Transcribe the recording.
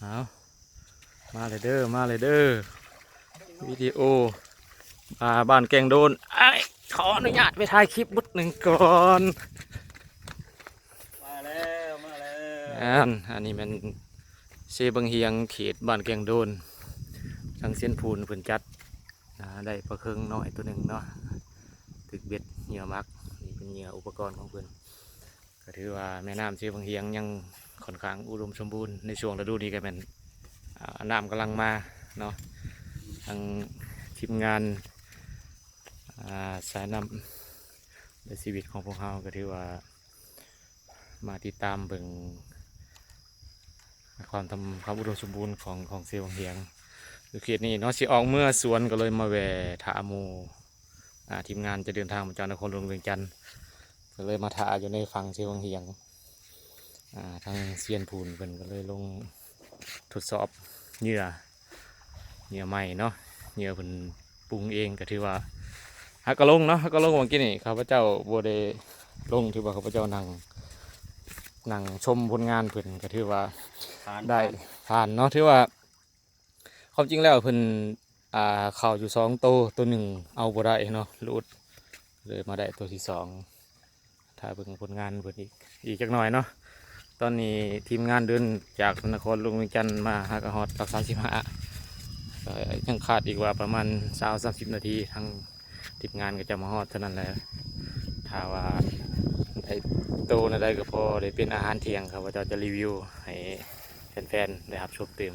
เอามาเลยเด้อมาเลยเด้อวิดีโอมาบ้านแกงโดนไอ้ยขออนุญาตไปถ่ายคลิปบุดหนึ่งก่อนมาแล้วมาแล้วอันอันนี้มันเซบังเฮียงเขตบ้านแกงโดนทางเส้นพูนเพิ่นจัดนะได้ปลาเคืองน้อยตัวหนึ่งเนาะถึกเบ็ดเหยื่อมักนี่เป็นเหยื่ออุปกรณ์ของเพิ่นก็ถือว่าแม่น้ำเซบังเฮียงยัง ค่อนข้างอุดมสมบูรณ์ในช่วงฤดูนี้ก็เป็นอ่าน้ำกำลังมาเนาะทางทีมงานสายนำในชีวิตของพวกเราก็ถือว่ามาติดตามเบิ่งความทำความอุดมสมบูรณ์ของของเซลล์เฮียงคือเขตนี้เนาะสิออกเมื่อสวนก็เลยมาแหวถาหมูทีมงานจะเดินทางมาจากนครหลวงเวียงจันทร์ก็เลยมาถาอยู่ในฝั่งเซลล์เฮียง ทางเซียนพูนเพิ่นก็เลยลงทดสอบเหยื่อเหยื่อใหม่เนาะเหยื่อเพิ่นปรุงเองก็ถือว่าฮักกะลงเนาะฮักกะลงเมื่อกี้นี่ข้าพเจ้าบ่ได้ลงถือว่าข้าพเจ้านั่งนั่งชมผลงานเพิ่นก็ถือว่าผ่านได้ผ่านเนาะถือว่าความจริงแล้วเพิ่นอ่าเข่าอยู่สองตัวตัวหนึ่งเอาบ่ได้เนาะรูดเลยมาได้ตัวที่สองถ้าเบิ่งผลงานเพิ่นอีกอีกจักหน่อยเนาะ ตอนนี้ทีมงานเดินจากนครลุงวิจันมาฮากฮอดตักซาชิมะยังขาดอีกว่าประมาณสาวสามสิบนาทีทางทีมงานก็จะมาฮอดเท่านั้นแหละถ้าว่าได้โตนะได้ก็พอได้เป็นอาหารเที่ยงครับว่าเราจะรีวิวให้แฟนๆได้รับชมเต็ม